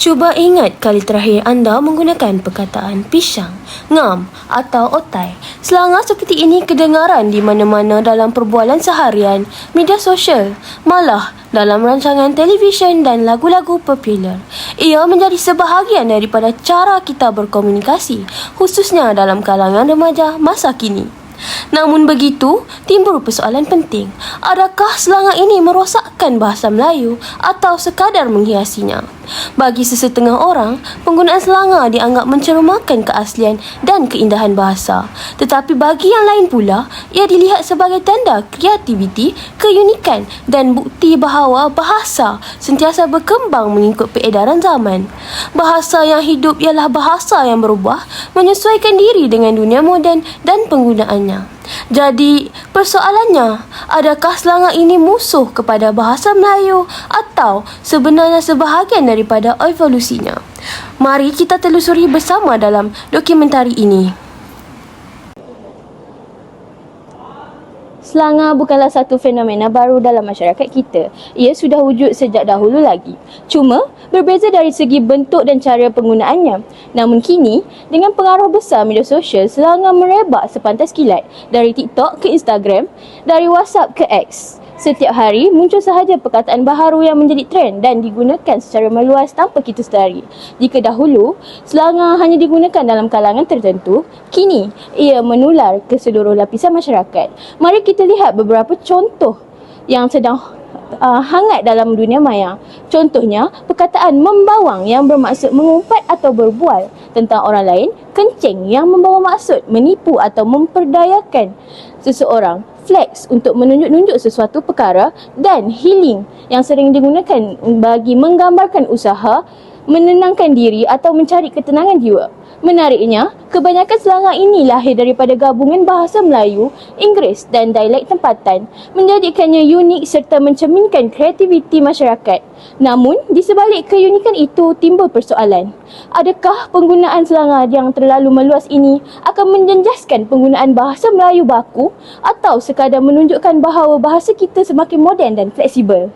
Cuba ingat kali terakhir anda menggunakan perkataan pisang, ngam atau otai. Selangor seperti ini kedengaran di mana-mana dalam perbualan seharian, media sosial, malah dalam rancangan televisyen dan lagu-lagu popular. Ia menjadi sebahagian daripada cara kita berkomunikasi, khususnya dalam kalangan remaja masa kini. Namun begitu, timbul persoalan penting. Adakah selangor ini merosakkan bahasa Melayu atau sekadar menghiasinya? Bagi sesetengah orang, penggunaan selangor dianggap mencerumakan keaslian dan keindahan bahasa. Tetapi bagi yang lain pula, ia dilihat sebagai tanda kreativiti, keunikan dan bukti bahawa bahasa sentiasa berkembang mengikut peredaran zaman. Bahasa yang hidup ialah bahasa yang berubah, menyesuaikan diri dengan dunia moden dan penggunaannya. Jadi, persoalannya, adakah selangor ini musuh kepada bahasa Melayu atau sebenarnya sebahagian daripada evolusinya? Mari kita telusuri bersama dalam dokumentari ini. Selangor bukanlah satu fenomena baru dalam masyarakat kita. Ia sudah wujud sejak dahulu lagi. Cuma, berbeza dari segi bentuk dan cara penggunaannya. Namun kini, dengan pengaruh besar media sosial, Selangor merebak sepantas kilat. Dari TikTok ke Instagram, dari WhatsApp ke X. Setiap hari muncul sahaja perkataan baharu yang menjadi trend dan digunakan secara meluas tanpa kita sedari. Jika dahulu, Selangor hanya digunakan dalam kalangan tertentu, kini ia menular ke seluruh lapisan masyarakat. Mari kita lihat beberapa contoh yang sedang uh, hangat dalam dunia maya. Contohnya, perkataan membawang yang bermaksud mengumpat atau berbual tentang orang lain, kencing yang membawa maksud menipu atau memperdayakan seseorang, flex untuk menunjuk-nunjuk sesuatu perkara dan healing yang sering digunakan bagi menggambarkan usaha, menenangkan diri atau mencari ketenangan jiwa. Menariknya, kebanyakan selangor ini lahir daripada gabungan bahasa Melayu, Inggeris dan dialek tempatan, menjadikannya unik serta mencerminkan kreativiti masyarakat. Namun, di sebalik keunikan itu timbul persoalan. Adakah penggunaan selangor yang terlalu meluas ini akan menjenjaskan penggunaan bahasa Melayu baku atau sekadar menunjukkan bahawa bahasa kita semakin moden dan fleksibel?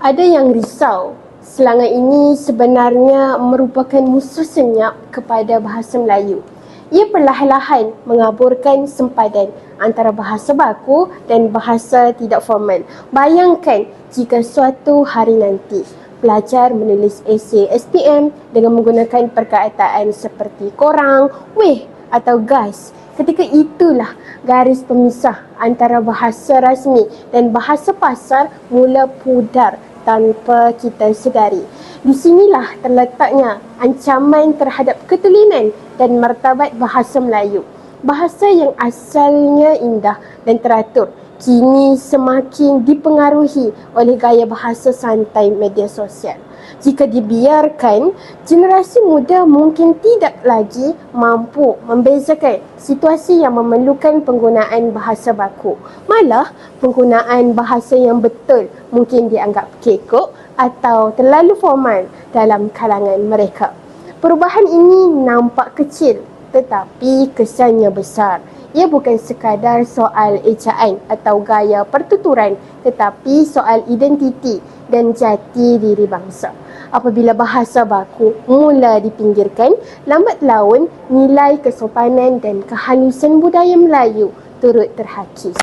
Ada yang risau selangor ini sebenarnya merupakan musuh senyap kepada bahasa Melayu. Ia perlahan-lahan mengaburkan sempadan antara bahasa baku dan bahasa tidak formal. Bayangkan jika suatu hari nanti pelajar menulis esei SPM dengan menggunakan perkataan seperti korang, weh atau gas. Ketika itulah garis pemisah antara bahasa rasmi dan bahasa pasar mula pudar tanpa kita sedari. Di sinilah terletaknya ancaman terhadap ketulinan dan martabat bahasa Melayu. Bahasa yang asalnya indah dan teratur kini semakin dipengaruhi oleh gaya bahasa santai media sosial. Jika dibiarkan, generasi muda mungkin tidak lagi mampu membezakan situasi yang memerlukan penggunaan bahasa baku. Malah, penggunaan bahasa yang betul mungkin dianggap kekok atau terlalu formal dalam kalangan mereka. Perubahan ini nampak kecil tetapi kesannya besar. Ia bukan sekadar soal ejaan atau gaya pertuturan tetapi soal identiti dan jati diri bangsa. Apabila bahasa baku mula dipinggirkan, lambat laun nilai kesopanan dan kehalusan budaya Melayu turut terhakis.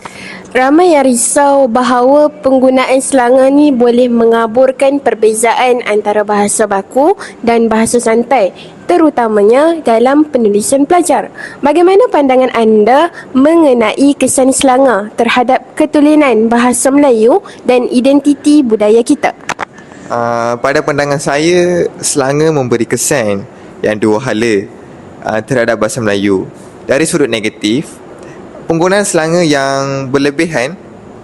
Ramai yang risau bahawa penggunaan selangor ni boleh mengaburkan perbezaan antara bahasa baku dan bahasa santai terutamanya dalam penulisan pelajar. Bagaimana pandangan anda mengenai kesan selangor terhadap ketulinan bahasa Melayu dan identiti budaya kita? Uh, pada pandangan saya, selangor memberi kesan yang dua hala uh, terhadap bahasa Melayu. Dari sudut negatif, penggunaan selangor yang berlebihan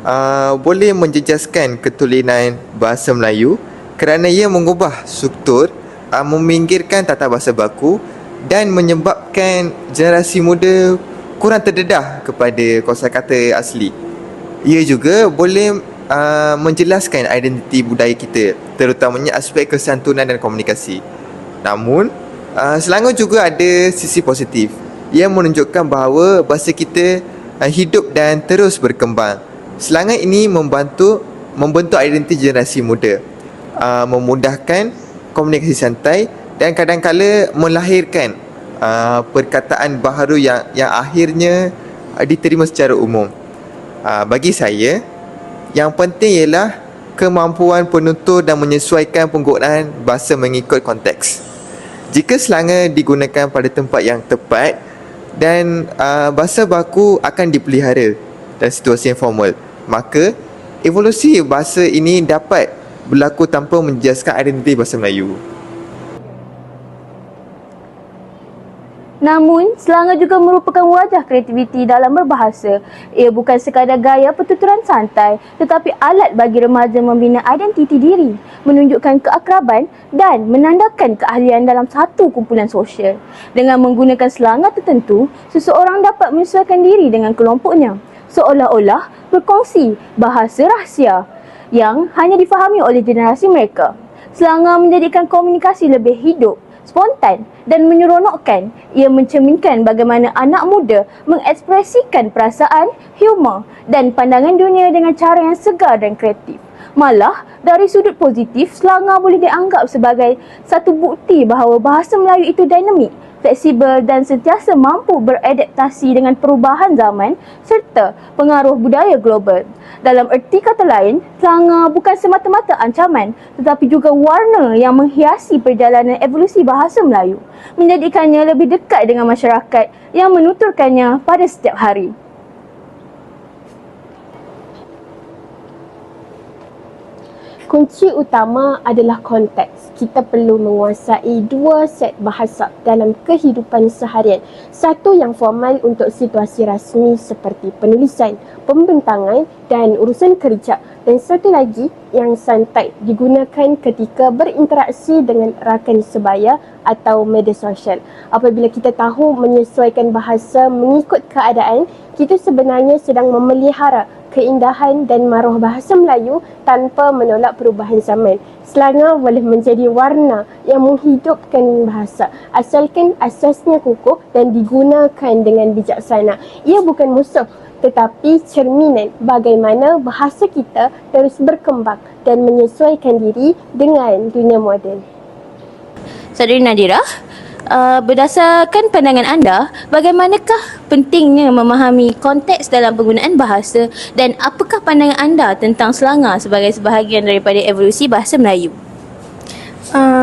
uh, boleh menjejaskan ketulinan bahasa Melayu kerana ia mengubah struktur, uh, meminggirkan tata bahasa baku dan menyebabkan generasi muda kurang terdedah kepada kosakata asli. Ia juga boleh uh, menjelaskan identiti budaya kita terutamanya aspek kesantunan dan komunikasi. Namun, uh, Selangor juga ada sisi positif yang menunjukkan bahawa bahasa kita uh, hidup dan terus berkembang. Selangor ini membantu membentuk identiti generasi muda. uh, memudahkan komunikasi santai dan kadang-kala melahirkan uh, perkataan baharu yang yang akhirnya uh, diterima secara umum. Bagi saya, yang penting ialah kemampuan penutur dan menyesuaikan penggunaan bahasa mengikut konteks. Jika selanga digunakan pada tempat yang tepat dan uh, bahasa baku akan dipelihara dalam situasi yang formal, maka evolusi bahasa ini dapat berlaku tanpa menjejaskan identiti bahasa Melayu. Namun, selanga juga merupakan wajah kreativiti dalam berbahasa. Ia bukan sekadar gaya pertuturan santai, tetapi alat bagi remaja membina identiti diri, menunjukkan keakraban dan menandakan keahlian dalam satu kumpulan sosial. Dengan menggunakan selanga tertentu, seseorang dapat menyesuaikan diri dengan kelompoknya, seolah-olah berkongsi bahasa rahsia yang hanya difahami oleh generasi mereka. Selanga menjadikan komunikasi lebih hidup, spontan dan menyeronokkan. Ia mencerminkan bagaimana anak muda mengekspresikan perasaan, humor dan pandangan dunia dengan cara yang segar dan kreatif. Malah, dari sudut positif, selanga boleh dianggap sebagai satu bukti bahawa bahasa Melayu itu dinamik, fleksibel dan sentiasa mampu beradaptasi dengan perubahan zaman serta pengaruh budaya global. Dalam erti kata lain, selanga bukan semata-mata ancaman tetapi juga warna yang menghiasi perjalanan evolusi bahasa Melayu, menjadikannya lebih dekat dengan masyarakat yang menuturkannya pada setiap hari. Kunci utama adalah konteks. Kita perlu menguasai dua set bahasa dalam kehidupan seharian. Satu yang formal untuk situasi rasmi seperti penulisan, pembentangan dan urusan kerja. Dan satu lagi yang santai digunakan ketika berinteraksi dengan rakan sebaya atau media sosial. Apabila kita tahu menyesuaikan bahasa mengikut keadaan, kita sebenarnya sedang memelihara keindahan dan maruah bahasa Melayu tanpa menolak perubahan zaman. Selanga boleh menjadi warna yang menghidupkan bahasa asalkan asasnya kukuh dan digunakan dengan bijaksana. Ia bukan musuh tetapi cerminan bagaimana bahasa kita terus berkembang dan menyesuaikan diri dengan dunia moden. Saudari Nadira, uh, berdasarkan pandangan anda, bagaimanakah pentingnya memahami konteks dalam penggunaan bahasa dan apakah pandangan anda tentang selanga sebagai sebahagian daripada evolusi bahasa Melayu? Uh,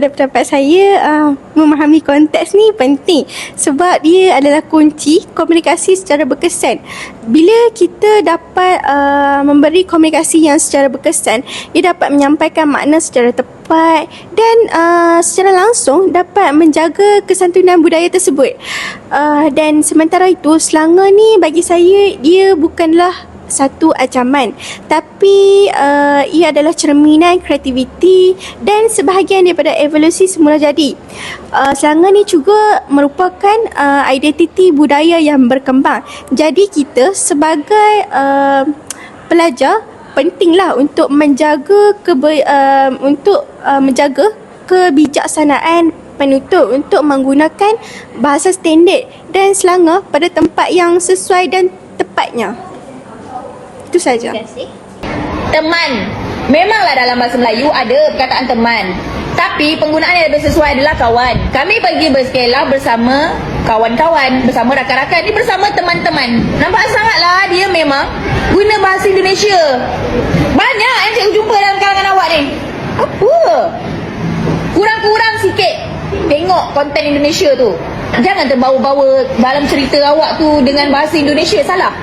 pada pendapat saya uh, memahami konteks ni penting sebab dia adalah kunci komunikasi secara berkesan. Bila kita dapat uh, memberi komunikasi yang secara berkesan, ia dapat menyampaikan makna secara tepat dan uh, secara langsung dapat menjaga kesantunan budaya tersebut. Uh, dan sementara itu selanga ni bagi saya dia bukanlah satu ancaman. Tapi uh, ia adalah cerminan kreativiti dan sebahagian daripada evolusi semula jadi. Uh, selanga ni juga merupakan uh, identiti budaya yang berkembang. Jadi kita sebagai uh, pelajar pentinglah untuk menjaga kebe, uh, untuk uh, menjaga kebijaksanaan penutur untuk menggunakan bahasa standard dan selanga pada tempat yang sesuai dan tepatnya. Itu saja. Teman. Memanglah dalam bahasa Melayu ada perkataan teman. Tapi penggunaan yang lebih sesuai adalah kawan. Kami pergi bersekolah bersama kawan-kawan, bersama rakan-rakan. Ini bersama teman-teman. Nampak sangatlah dia memang guna bahasa Indonesia. Banyak yang cikgu jumpa dalam kalangan awak ni. Apa? Kurang-kurang sikit tengok konten Indonesia tu. Jangan terbawa-bawa dalam cerita awak tu dengan bahasa Indonesia. Salah.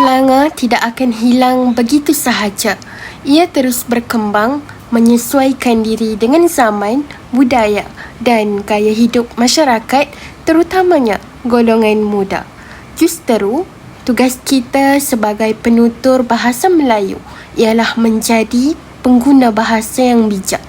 Selanga tidak akan hilang begitu sahaja. Ia terus berkembang, menyesuaikan diri dengan zaman, budaya dan gaya hidup masyarakat terutamanya golongan muda. Justeru, tugas kita sebagai penutur bahasa Melayu ialah menjadi pengguna bahasa yang bijak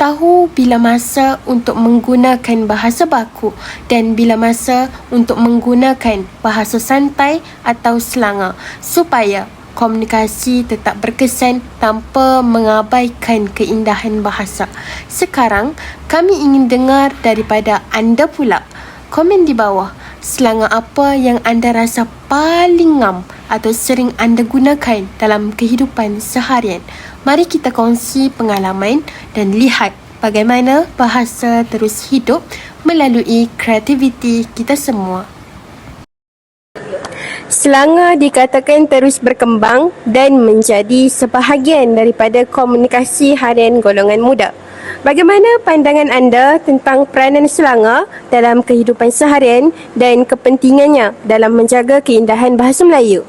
tahu bila masa untuk menggunakan bahasa baku dan bila masa untuk menggunakan bahasa santai atau selanga supaya komunikasi tetap berkesan tanpa mengabaikan keindahan bahasa. Sekarang, kami ingin dengar daripada anda pula. Komen di bawah selanga apa yang anda rasa paling ngam atau sering anda gunakan dalam kehidupan seharian? Mari kita kongsi pengalaman dan lihat bagaimana bahasa terus hidup melalui kreativiti kita semua. Selanga dikatakan terus berkembang dan menjadi sebahagian daripada komunikasi harian golongan muda. Bagaimana pandangan anda tentang peranan selanga dalam kehidupan seharian dan kepentingannya dalam menjaga keindahan bahasa Melayu?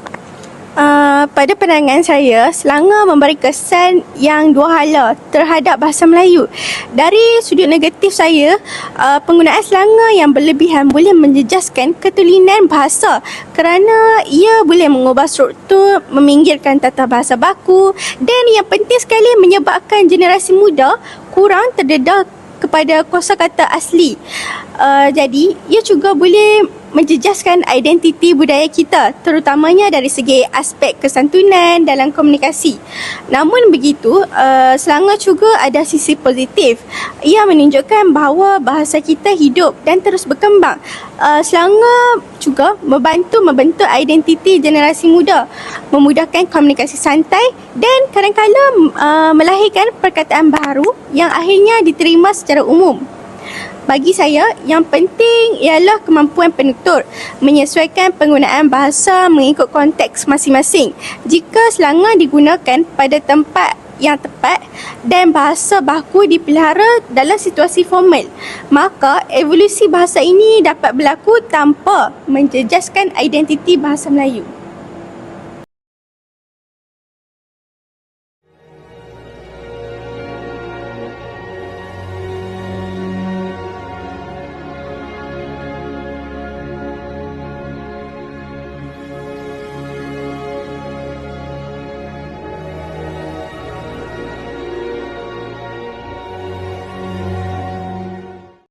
Uh, pada pandangan saya, selanga memberi kesan yang dua hala terhadap bahasa Melayu. Dari sudut negatif saya, uh, penggunaan selanga yang berlebihan boleh menjejaskan ketulinan bahasa kerana ia boleh mengubah struktur, meminggirkan tata bahasa baku dan yang penting sekali menyebabkan generasi muda kurang terdedah kepada kosakata asli. Uh, jadi, ia juga boleh menjejaskan identiti budaya kita terutamanya dari segi aspek kesantunan dalam komunikasi. Namun begitu, uh, selanga juga ada sisi positif. Ia menunjukkan bahawa bahasa kita hidup dan terus berkembang. Uh, selanga juga membantu membentuk identiti generasi muda, memudahkan komunikasi santai dan kadang-kadang uh, melahirkan perkataan baru yang akhirnya diterima secara umum. Bagi saya, yang penting ialah kemampuan penutur menyesuaikan penggunaan bahasa mengikut konteks masing-masing. Jika selanga digunakan pada tempat yang tepat dan bahasa baku dipelihara dalam situasi formal, maka evolusi bahasa ini dapat berlaku tanpa menjejaskan identiti bahasa Melayu.